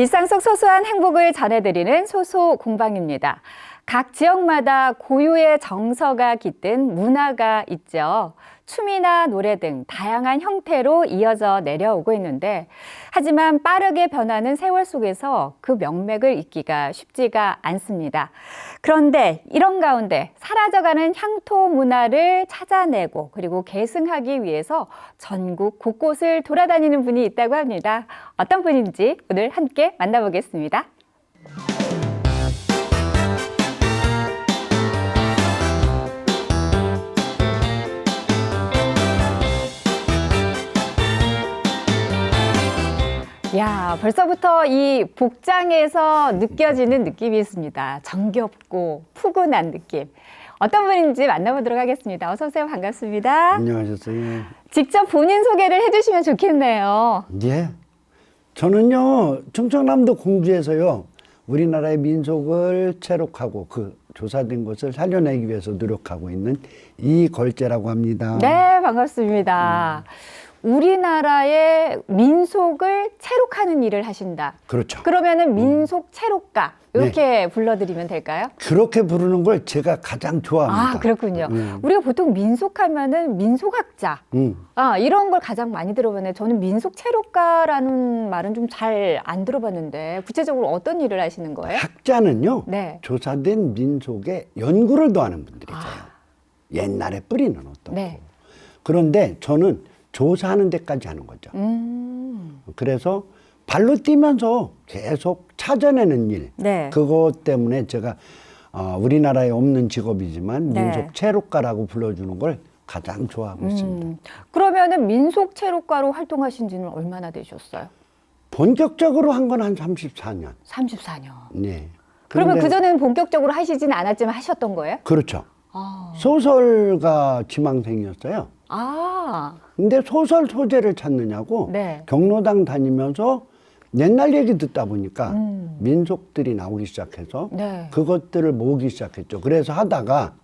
일상 속 소소한 행복을 전해드리는 소소 공방입니다. 각 지역마다 고유의 정서가 깃든 문화가 있죠. 춤이나 노래 등 다양한 형태로 이어져 내려오고 있는데, 하지만 빠르게 변하는 세월 속에서 그 명맥을 잇기가 쉽지가 않습니다. 그런데 이런 가운데 사라져가는 향토 문화를 찾아내고 그리고 계승하기 위해서 전국 곳곳을 돌아다니는 분이 있다고 합니다. 어떤 분인지 오늘 함께 만나보겠습니다. 야, 벌써부터 이 복장에서 느껴지는 느낌이 있습니다. 정겹고 푸근한 느낌. 어떤 분인지 만나보도록 하겠습니다. 어서 오세요. 반갑습니다. 안녕하셨어요. 직접 본인 소개를 해주시면 좋겠네요. 예. 저는요, 충청남도 공주에서요, 우리나라의 민속을 체록하고 그 조사된 것을 살려내기 위해서 노력하고 있는 이걸재라고 합니다. 네, 반갑습니다. 우리나라의 민속을 체록하는 일을 하신다. 그렇죠. 그러면은 민속 체록가 이렇게 불러드리면 될까요? 그렇게 부르는 걸 제가 가장 좋아합니다. 아, 그렇군요. 음. 우리가 보통 민속하면은 민속학자. 음. 아, 이런 걸 가장 많이 들어봤는데 저는 민속 체록가라는 말은 좀 잘 안 들어봤는데 구체적으로 어떤 일을 하시는 거예요? 학자는요, 네. 조사된 민속에 연구를 더하는 분들이세요. 옛날에 뿌리는 어떤. 아. 네. 그런데 저는 조사하는 데까지 하는 거죠. 음. 그래서 발로 뛰면서 계속 찾아내는 일. 네. 그것 때문에 제가 어, 우리나라에 없는 직업이지만 네. 민속 체육가라고 불러주는 걸 가장 좋아하고 있습니다. 음. 그러면은 민속 체록가로 활동하신 지는 얼마나 되셨어요? 본격적으로 한 건 한 34년. 34년. 네. 그러면 그전에는 본격적으로 하시지는 않았지만 하셨던 거예요? 그렇죠. 아. 소설가 지망생이었어요. 아. 근데 소설 소재를 찾느냐고 네. 경로당 다니면서 옛날 얘기 듣다 보니까 음. 민속들이 나오기 시작해서 네. 그것들을 모으기 시작했죠. 그래서 하다가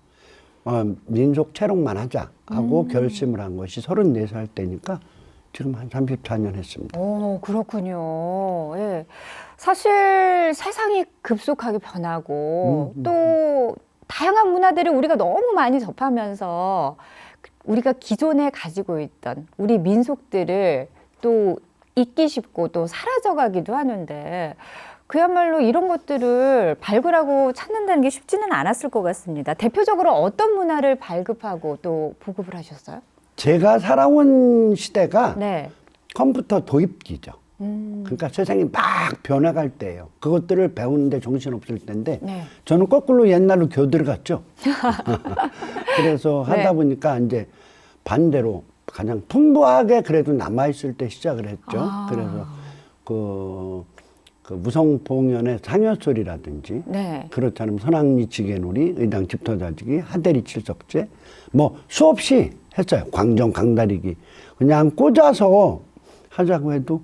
어, 민속 체록만 하자 하고 음. 결심을 한 것이 34살 때니까 지금 한 34년 했습니다. 오, 그렇군요. 예. 사실 세상이 급속하게 변하고 음, 음, 또 다양한 문화들을 우리가 너무 많이 접하면서 우리가 기존에 가지고 있던 우리 민속들을 또 잊기 쉽고 또 사라져가기도 하는데 그야말로 이런 것들을 발굴하고 찾는다는 게 쉽지는 않았을 것 같습니다. 대표적으로 어떤 문화를 발급하고 또 보급을 하셨어요? 제가 살아온 시대가 네. 컴퓨터 도입기죠. 음, 그러니까 세상이 막 변해갈 때예요. 그것들을 배우는데 정신 없을 때인데 네. 저는 거꾸로 옛날로 교들 갔죠. 그래서 네. 하다 보니까 이제 반대로 가장 풍부하게 그래도 남아 있을 때 시작을 했죠. 아. 그래서 그, 그 무성봉연의 상여소리라든지 네. 그렇지 않으면 선왕리 지게놀이, 의당 집터자지기, 하대리 칠석제 뭐 수없이 했어요. 광정 강다리기 그냥 꽂아서 하자고 해도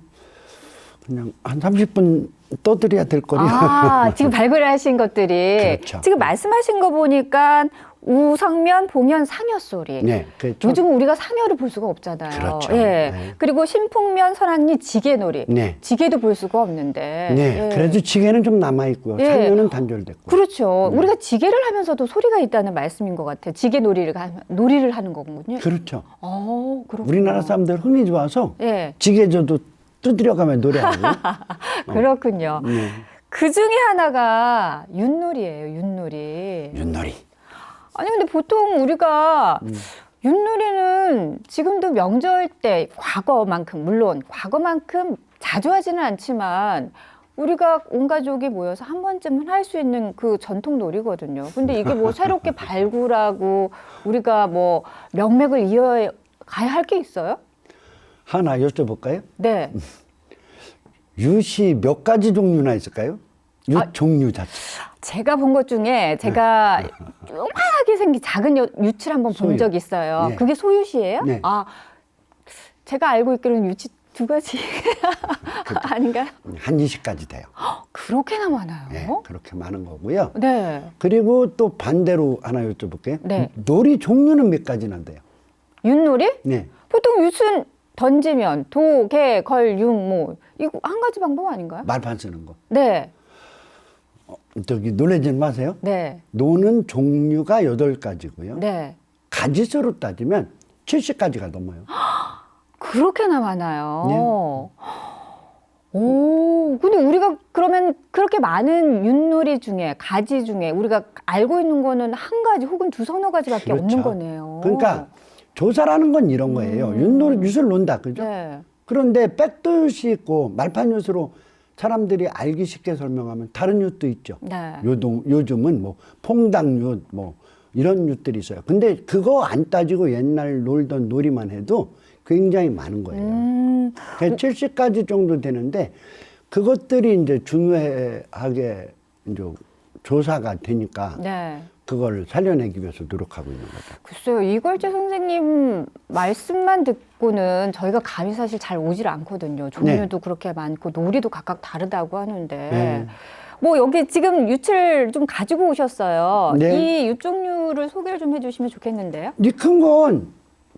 그냥 한 30분 떠들어야 될 거리. 아, 지금 발굴하신 것들이 그렇죠. 지금 말씀하신 거 보니까 우성면, 봉연, 상여 소리. 네, 그렇죠. 요즘 우리가 상여를 볼 수가 없잖아요. 그렇죠. 예. 네. 그리고 신풍면, 선왕리, 지게놀이. 네. 지게도 볼 수가 없는데. 네, 예. 그래도 지게는 좀 남아 있고요. 예. 상여는 단절됐고. 그렇죠. 우리가 지게를 하면서도 소리가 있다는 말씀인 것 같아요. 지게 놀이를 하, 놀이를 하는 거군요. 그렇죠. 어, 그렇구나. 우리나라 사람들 흥이 좋아서 예. 지게져도 두드려가며 노래하고. 그렇군요. 네. 그 중에 하나가 윷놀이예요, 윷놀이. 윷놀이. 아니 근데 보통 우리가 음. 윷놀이는 지금도 명절 때 과거만큼 물론 과거만큼 자주 하지는 않지만 우리가 온 가족이 모여서 한 번쯤은 할 수 있는 그 전통 놀이거든요. 근데 이게 뭐 새롭게 발굴하고 우리가 뭐 명맥을 이어가야 할 게 있어요? 하나 여쭤볼까요? 네. 윷이 몇 가지 종류나 있을까요? 윷 아. 종류 자체. 제가 본 것 중에 제가 요만하게 생긴 작은 여- 윷을 한번 본. 적이 있어요. 네. 그게 소윷이에요? 네. 아, 제가 알고 있기로는 윷이 두 가지 아닌가요? 한 20가지 돼요. 그렇게나 많아요? 네, 그렇게 많은 거고요. 네. 그리고 또 반대로 하나 여쭤볼게요. 네. 놀이 종류는 몇 가지나 돼요? 윷놀이? 네. 보통 윷은 던지면 도, 개, 걸, 융, 뭐 이거 한 가지 방법 아닌가요? 말판 쓰는 거. 네, 저기 놀라지 마세요. 네, 노는 종류가 여덟 가지고요. 네. 가지수로 따지면 70가지가 넘어요. 그렇게나 많아요. 네. 오, 근데 우리가 그러면 그렇게 많은 윷놀이 중에 가지 중에 우리가 알고 있는 거는 한 가지 혹은 두 서너 가지밖에 없는 그렇죠. 거네요. 그러니까 조사라는 건 이런 거예요. 윷놀이 윷을 논다, 그죠? 음. 네. 그런데 백도윷이 있고 말판 윷으로 사람들이 알기 쉽게 설명하면 다른 윷도 있죠. 네. 요즘, 요즘은 뭐 퐁당윷 뭐 이런 윷들이 있어요. 근데 그거 안 따지고 옛날 놀던 놀이만 해도 굉장히 많은 거예요. 음, 그러니까 70가지 정도 되는데 그것들이 이제 중요하게 이제 조사가 되니까 네. 그걸 살려내기 위해서 노력하고 있는 거죠. 글쎄요, 이걸재 선생님 말씀만 듣고는 저희가 감이 사실 잘 오질 않거든요. 종류도 그렇게 많고 놀이도 각각 다르다고 하는데. 네. 뭐 여기 지금 유출 좀 가지고 오셨어요. 네. 이 유종류를 소개를 좀 해주시면 좋겠는데요. 이 큰 건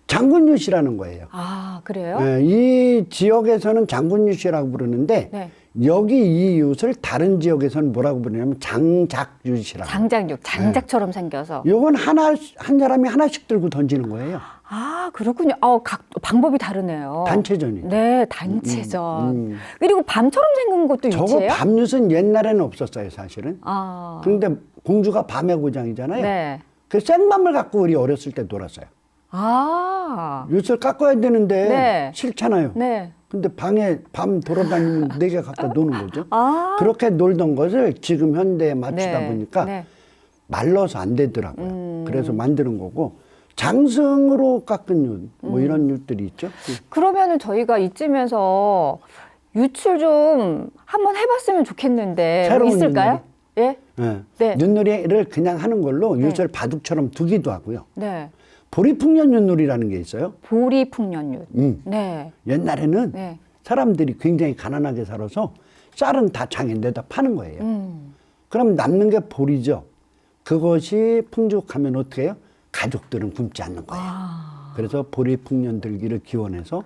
장군윷이라는 거예요. 아 그래요? 네, 이 지역에서는 장군윷이라고 부르는데 네. 여기 이 윷을 다른 지역에서는 뭐라고 부르냐면 장작윷이라고. 장작육, 장작처럼 생겨서. 요건 하나 한 사람이 하나씩 들고 던지는 거예요. 아 그렇군요. 어, 각 방법이 다르네요. 단체전이죠. 네, 단체전. 음. 그리고 밤처럼 생긴 것도 저거 유치예요? 밤윷은 옛날에는 없었어요, 사실은. 아, 근데 공주가 밤의 고장이잖아요. 네. 그 생밤을 갖고 우리 어렸을 때 놀았어요. 아, 윷을 깎아야 되는데 네. 싫잖아요. 네. 근데 방에 밤 돌아다니면 네 개 갖다 노는 거죠. 아, 그렇게 놀던 것을 지금 현대에 맞추다 네, 보니까 네. 말라서 안 되더라고요. 음. 그래서 만드는 거고 장승으로 깎은 윷, 음. 뭐 이런 윷들이 있죠. 그러면은 저희가 이쯤에서 유출 좀 한번 해봤으면 좋겠는데 새로운 있을까요? 예, 예. 네. 윷놀이를 그냥 하는 걸로 윷을 바둑처럼 두기도 하고요. 네. 보리풍년 윷놀이라는 게 있어요. 보리 풍년윷. 음. 네, 옛날에는 네. 사람들이 굉장히 가난하게 살아서 쌀은 다 장에 내다 파는 거예요. 음, 그럼 남는 게 보리죠. 그것이 풍족하면 어떻게 해요? 가족들은 굶지 않는 거예요. 아, 그래서 보리풍년 들기를 기원해서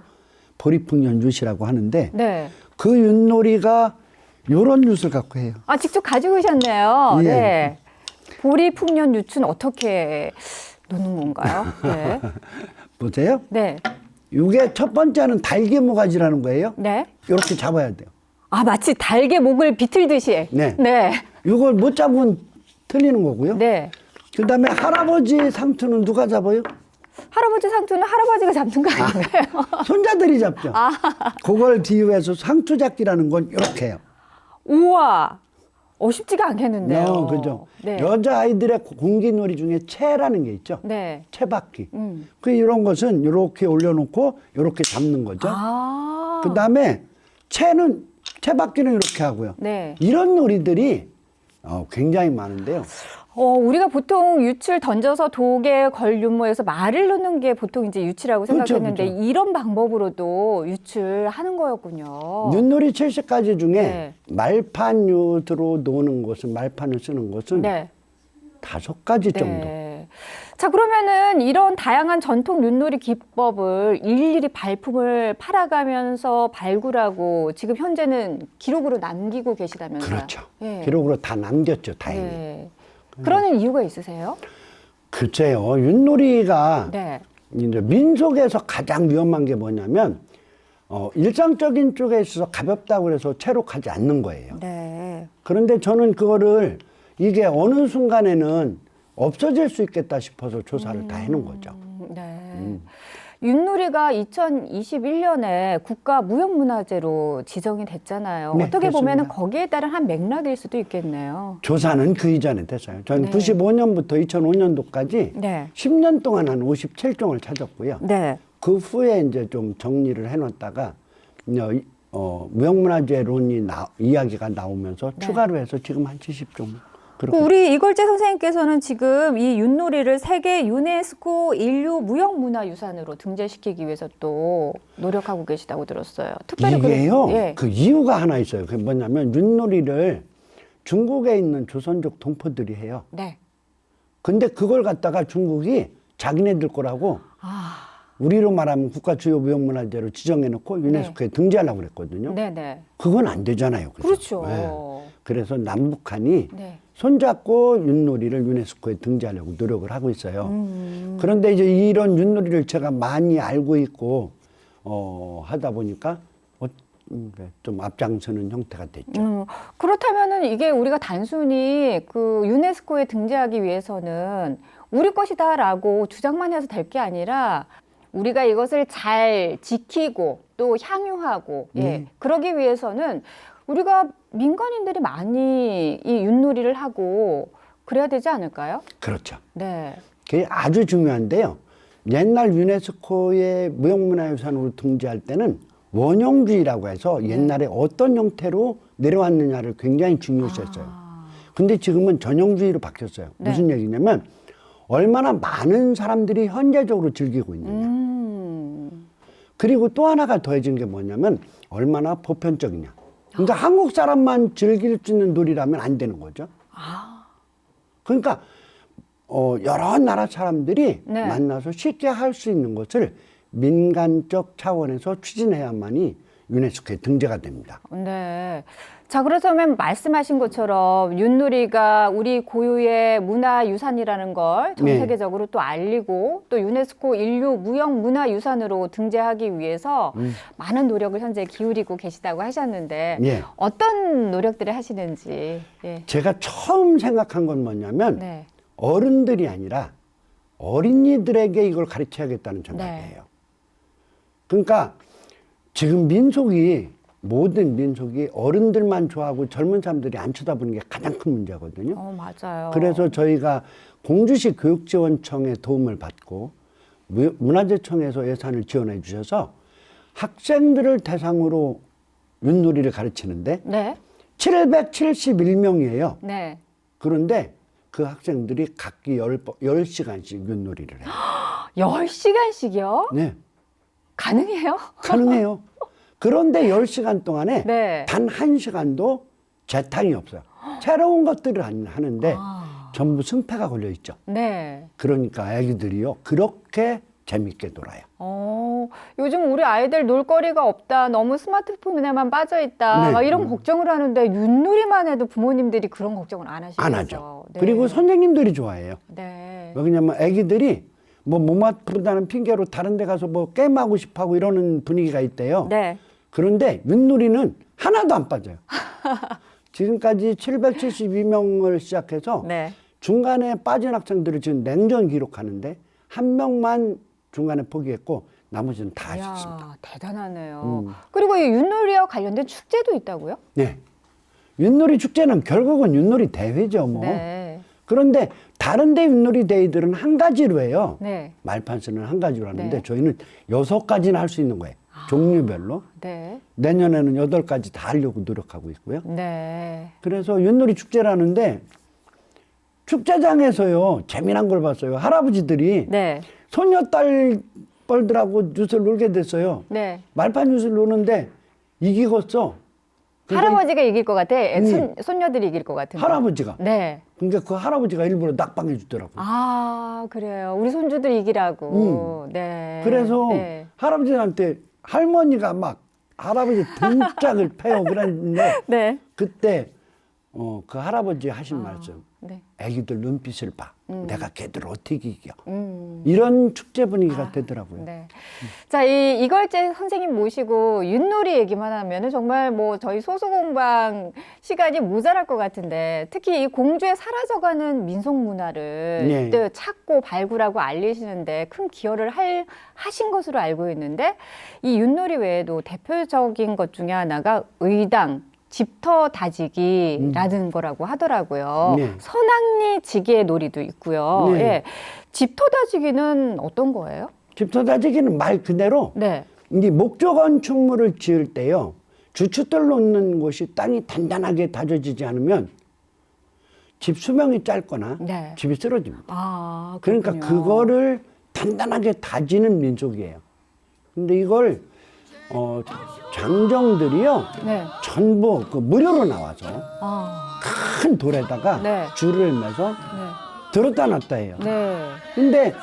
보리풍년 윷이라고 하는데 네. 그 윷놀이가 요런 윷을 갖고 해요. 아 직접 가지고 오셨네요. 예. 네. 보리 풍년 유추는 어떻게 노는 건가요? 네, 보세요. 네, 이게 첫 번째는 달개 모가지라는 거예요. 네. 이렇게 잡아야 돼요. 아 마치 달개 목을 비틀듯이. 네. 네, 이걸 못 잡으면 틀리는 거고요. 네. 그다음에 할아버지 상투는 누가 잡아요? 할아버지 상투는 할아버지가 잡는 거 아닌가요? 손자들이 잡죠. 그걸 비유해서 상투 잡기라는 건 이렇게 해요. 우와, 어 쉽지가 않겠는데요. 어, 그죠. 네. 여자 아이들의 공기놀이 중에 채라는 게 있죠. 네. 채바퀴. 음. 그 이런 것은 이렇게 올려놓고 이렇게 잡는 거죠. 아, 그 다음에 채는 채바퀴는 이렇게 하고요. 네. 이런 놀이들이 어, 굉장히 많은데요. 어, 우리가 보통 유출 던져서 독에 걸윤모에서 말을 놓는 게 보통 이제 유치라고 그렇죠, 생각했는데 그렇죠. 이런 방법으로도 유출하는 거였군요. 윷놀이 70가지 중에 네. 말판윷으로 노는 것은 말판을 쓰는 것은 네. 다섯 가지 정도. 네. 자, 그러면은 이런 다양한 전통 윷놀이 기법을 일일이 발품을 팔아가면서 발굴하고 지금 현재는 기록으로 남기고 계시다면서요? 그렇죠. 예. 기록으로 다 남겼죠, 다행히. 네. 그러는 이유가 있으세요? 글쎄요, 윷놀이가 네. 이제 민속에서 가장 위험한 게 뭐냐면 어, 일상적인 쪽에 있어서 가볍다고 그래서 체록하지 않는 거예요. 네. 그런데 저는 그거를 이게 어느 순간에는 없어질 수 있겠다 싶어서 조사를 다 해놓은 거죠. 음, 네. 윷놀이가 2021년에 국가 무형문화재로 지정이 됐잖아요. 네, 어떻게. 보면은 거기에 따른 한 맥락일 수도 있겠네요. 조사는 그 이전에 됐어요. 전 네. 95년부터 2005년도까지 네. 10년 동안 한 57종을 찾았고요. 네. 그 후에 이제 좀 정리를 해놨다가 이제 어, 무형문화재론이 나, 이야기가 나오면서 네. 추가로 해서 지금 한 70종. 그 그렇게 우리 이걸재 선생님께서는 지금 이 윷놀이를 세계 유네스코 인류 무형문화유산으로 등재시키기 위해서 또 노력하고 계시다고 들었어요. 특별히 그- 이게요. 예. 그 이유가 하나 있어요. 그게 뭐냐면 윷놀이를 중국에 있는 조선족 동포들이 해요. 네. 근데 그걸 갖다가 중국이 자기네들 거라고 아, 우리로 말하면 국가 주요 무형문화재로 지정해놓고 유네스코에 등재하려고 그랬거든요. 네, 네. 그건 안 되잖아요. 그죠? 그렇죠. 네. 그래서 남북한이 네. 손잡고 윷놀이를 유네스코에 등재하려고 노력을 하고 있어요. 음. 그런데 이제 이런 윷놀이를 제가 많이 알고 있고 어, 하다 보니까 어, 음, 좀 앞장서는 형태가 됐죠. 음, 그렇다면은 이게 우리가 단순히 그 유네스코에 등재하기 위해서는 우리 것이다라고 주장만 해서 될 게 아니라 우리가 이것을 잘 지키고 또 향유하고 예, 네. 그러기 위해서는 우리가 민간인들이 많이 이 윷놀이를 하고 그래야 되지 않을까요? 그렇죠. 네. 그게 아주 중요한데요. 옛날 유네스코의 무형문화유산으로 등재할 때는 원형주의라고 해서 옛날에 어떤 형태로 내려왔느냐를 굉장히 중요시했어요. 근데 지금은 전형주의로 바뀌었어요. 네. 무슨 얘기냐면 얼마나 많은 사람들이 현재적으로 즐기고 있느냐. 음. 그리고 또 하나가 더해진 게 뭐냐면 얼마나 보편적이냐. 그러니까 한국 사람만 즐길 수 있는 놀이라면 안 되는 거죠. 아. 그러니까 어, 여러 나라 사람들이 네. 만나서 쉽게 할 수 있는 것을 민간적 차원에서 추진해야만이 유네스코에 등재가 됩니다. 네. 자, 그렇다면 말씀하신 것처럼 윷놀이가 우리 고유의 문화유산이라는 걸 전 네. 세계적으로 또 알리고 또 유네스코 인류 무형 문화유산으로 등재하기 위해서 많은 노력을 현재 기울이고 계시다고 하셨는데 음. 예. 어떤 노력들을 하시는지. 예. 제가 처음 생각한 건 뭐냐면 네. 어른들이 아니라 어린이들에게 이걸 가르쳐야겠다는 생각이에요. 그러니까 지금 민속이 모든 민속이 어른들만 좋아하고 젊은 사람들이 안 쳐다보는 게 가장 큰 문제거든요. 어, 맞아요. 그래서 저희가 공주시 교육지원청의 도움을 받고 무- 문화재청에서 예산을 지원해 주셔서 학생들을 대상으로 윷놀이를 가르치는데 네. 771명이에요. 네. 그런데 그 학생들이 각기 10, 시간씩 윷놀이를 해요. 열시간씩이요 네. 가능해요? 가능해요. 그런데 10시간 동안에 네. 단 1시간도 재탕이 없어요. 새로운 것들을 안 하는데 아. 전부 승패가 걸려 있죠. 네. 그러니까 아기들이요 그렇게 재밌게 놀아요. 어, 요즘 우리 아이들 놀거리가 없다, 너무 스마트폰에만 빠져 있다, 네. 막 이런 걱정을 하는데 윷놀이만 해도 부모님들이 그런 걱정을 안 하시죠. 안 하죠. 그리고 선생님들이 좋아해요. 네. 왜냐면 아기들이 뭐몸 아프다는 핑계로 다른 데 가서 뭐 게임하고 싶어 하고 이러는 분위기가 있대요. 네. 그런데 윷놀이는 하나도 안 빠져요. 지금까지 772명을 시작해서 네. 중간에 빠진 학생들을 지금 냉전 기록하는데 한 명만 중간에 포기했고 나머지는 다 이야, 하셨습니다. 대단하네요. 음. 그리고 이 윷놀이와 관련된 축제도 있다고요? 네. 윷놀이 축제는 결국은 윷놀이 대회죠, 뭐. 네. 그런데 다른 데 윷놀이 대회들은 한 가지로 해요. 네. 말판스는 한 가지로 하는데 네. 저희는 여섯 가지나 할수 있는 거예요. 종류별로. 네. 내년에는 여덟 가지 다 하려고 노력하고 있고요. 네. 그래서 윷놀이 축제라는데 축제장에서요 재미난 걸 봤어요. 할아버지들이 네. 소녀딸 뻘들하고 뉴스를 놀게 됐어요. 네. 말판 뉴스를 노는데 이기겠어. 그러니까 할아버지가 이길 것 같아. 음. 손, 손녀들이 이길 것 같은데. 할아버지가. 네. 그러니까 그 할아버지가 일부러 낙방해 주더라고 요. 아, 그래요. 우리 손주들 이기라고. 네. 음. 그래서 네. 할아버지한테 할머니가 막 할아버지 등짝을 패요 그랬는데 네. 그때 어, 그 할아버지 하신 말씀. 네. 애기들 눈빛을 봐. 내가 걔들 어떻게 이겨. 음. 이런 축제 분위기가 되더라고요. 네. 자, 이 이걸재 선생님 모시고 윷놀이 얘기만 하면은 정말 뭐 저희 소소공방 시간이 모자랄 것 같은데 특히 이 공주에 사라져가는 민속 문화를 네. 또 찾고 발굴하고 알리시는데 큰 기여를 할, 하신 것으로 알고 있는데 이 윷놀이 외에도 대표적인 것 중에 하나가 의당 집터 다지기라는 거라고 하더라고요. 네. 선악리 지게 놀이도 있고요. 네. 예. 집터 다지기는 어떤 거예요? 집터 다지기는 말 그대로 네. 이제 목조 건축물을 지을 때요. 주춧돌 놓는 곳이 땅이 단단하게 다져지지 않으면 집 수명이 짧거나 네. 집이 쓰러집니다. 아, 그러니까. 그거를 단단하게 다지는 민족이에요. 근데 이걸 어, 장정들이요. 네. 전부 그 무료로 나와서 아, 큰 돌에다가 네. 줄을 매서 네. 들었다 놨다 해요. 네. 근데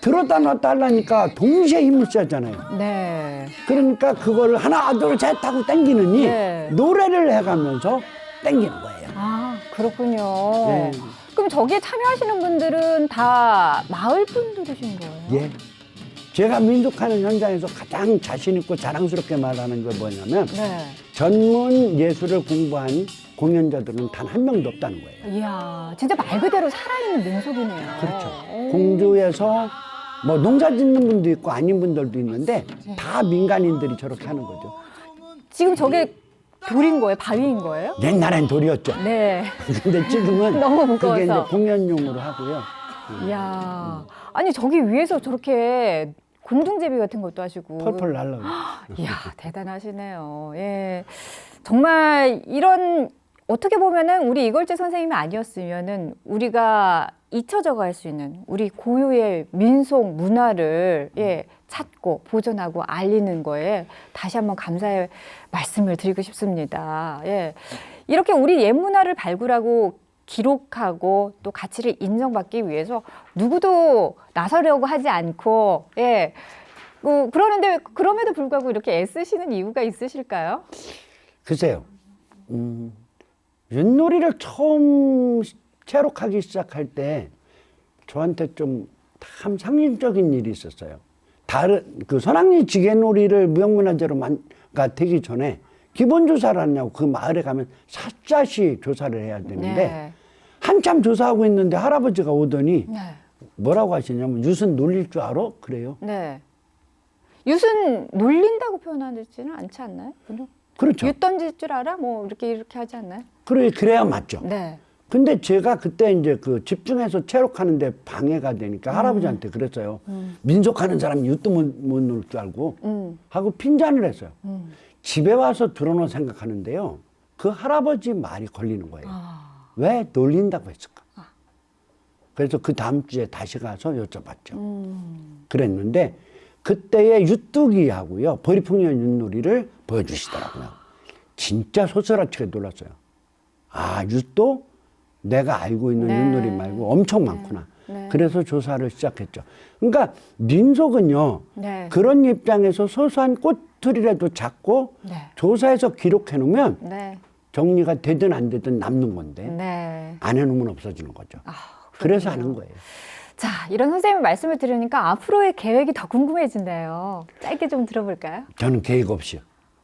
들었다 놨다 하려니까 동시에 힘을 쓰잖아요. 네. 그러니까 그거를 하나 둘 셋 하고 땡기느니 네. 노래를 해가면서 땡기는 거예요. 아, 그렇군요. 네. 그럼 저기에 참여하시는 분들은 다 마을 분들이신 거예요? 예. 제가 민속하는 현장에서 가장 자신 있고 자랑스럽게 말하는 게 뭐냐면 네. 전문 예술을 공부한 공연자들은 단 한 명도 없다는 거예요. 이야, 진짜 말 그대로 살아있는 민속이네요. 그렇죠. 오. 공주에서 뭐 농사 짓는 분도 있고 아닌 분들도 있는데 네. 다 민간인들이 저렇게 하는 거죠. 지금 저게 돌인 거예요? 바위인 거예요? 옛날엔 돌이었죠. 네. 근데 지금은 너무 무거워서. 그게 이제 공연용으로 하고요. 이야. 아니, 저기 위에서 저렇게 공중제비 같은 것도 하시고. 펄펄 날라오죠. 이야, 대단하시네요. 예. 정말 이런 어떻게 보면은 우리 이걸재 선생님이 아니었으면은 우리가 잊혀져 갈 수 있는 우리 고유의 민속 문화를 예, 찾고 보존하고 알리는 거에 다시 한번 감사의 말씀을 드리고 싶습니다. 예. 이렇게 우리 옛 문화를 발굴하고 기록하고 또 가치를 인정받기 위해서 누구도 나서려고 하지 않고 예. 뭐 그러는데 그럼에도 불구하고 이렇게 애쓰시는 이유가 있으실까요? 글쎄요. 음, 윷놀이를 처음 체록하기 시작할 때 저한테 좀 참 상징적인 일이 있었어요. 다른 그 선악리 지게놀이를 무형문화재로가 되기 전에 기본 조사를 하냐고 그 마을에 가면 샅샅이 조사를 해야 되는데 네. 한참 조사하고 있는데 할아버지가 오더니 네. 뭐라고 하시냐면 유슨 놀릴 줄 알아? 그래요. 네. 윷은 놀린다고 표현하지는 않지 않나요? 그렇죠. 윷 던질 줄 알아? 뭐 이렇게 이렇게 하지 않나요? 그래 그래야 맞죠. 네. 근데 제가 그때 이제 그 집중해서 체력하는데 방해가 되니까 할아버지한테 그랬어요. 민속하는 사람이 유도 못놀 줄 알고 음. 하고 핀잔을 했어요. 음. 집에 와서 들어놓은 생각하는데요. 그 할아버지 말이 걸리는 거예요. 아. 왜 놀린다고 했을까? 그래서 그 다음 주에 다시 가서 여쭤봤죠. 음. 그랬는데 그때의 유뚜기하고요 보리풍년 윷놀이를 보여주시더라고요. 진짜 소스라치게 놀랐어요. 아 윷도 내가 알고 있는 네. 윷놀이 말고 엄청 많구나. 네. 그래서 조사를 시작했죠. 그러니까 민속은요 네. 그런 입장에서 소소한 꼬투리라도 잡고 네. 조사해서 기록해 놓으면 네. 정리가 되든 안 되든 남는 건데 네. 안 해놓으면 없어지는 거죠. 아, 그래서 하는 거예요. 자, 이런 선생님 말씀을 들으니까 앞으로의 계획이 더 궁금해진대요. 짧게 좀 들어볼까요? 저는 계획 없이요.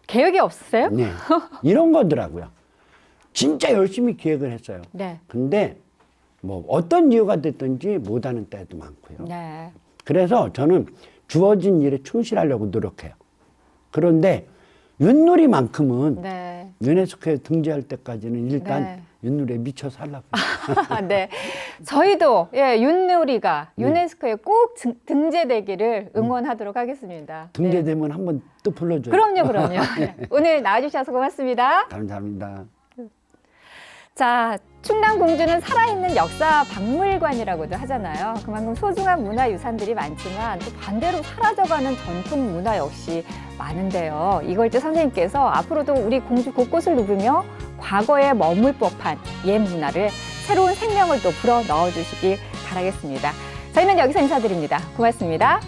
계획이 없으세요? 네. 이런 거더라고요. 진짜 열심히 기획을 했어요. 네. 근데 뭐 어떤 이유가 됐든지 못하는 때도 많고요. 네. 그래서 저는 주어진 일에 충실하려고 노력해요. 그런데 윷놀이만큼은 네. 유네스코에 등재할 때까지는 일단 네. 윷놀이에 미쳐 살라고. 네. 저희도 예, 윷놀이가 네. 유네스코에 꼭 등- 등재되기를 응원하도록 하겠습니다. 네. 등재되면 한번 또 불러줘요. 그럼요, 그럼요. 네. 오늘 나와주셔서 고맙습니다. 감사합니다. 자, 충남 공주는 살아있는 역사 박물관이라고도 하잖아요. 그만큼 소중한 문화 유산들이 많지만 또 반대로 사라져가는 전통 문화 역시 많은데요. 이걸째 선생님께서 앞으로도 우리 공주 곳곳을 누비며 과거에 머물 법한 옛 문화를 새로운 생명을 또 불어 넣어주시기 바라겠습니다. 저희는 여기서 인사드립니다. 고맙습니다.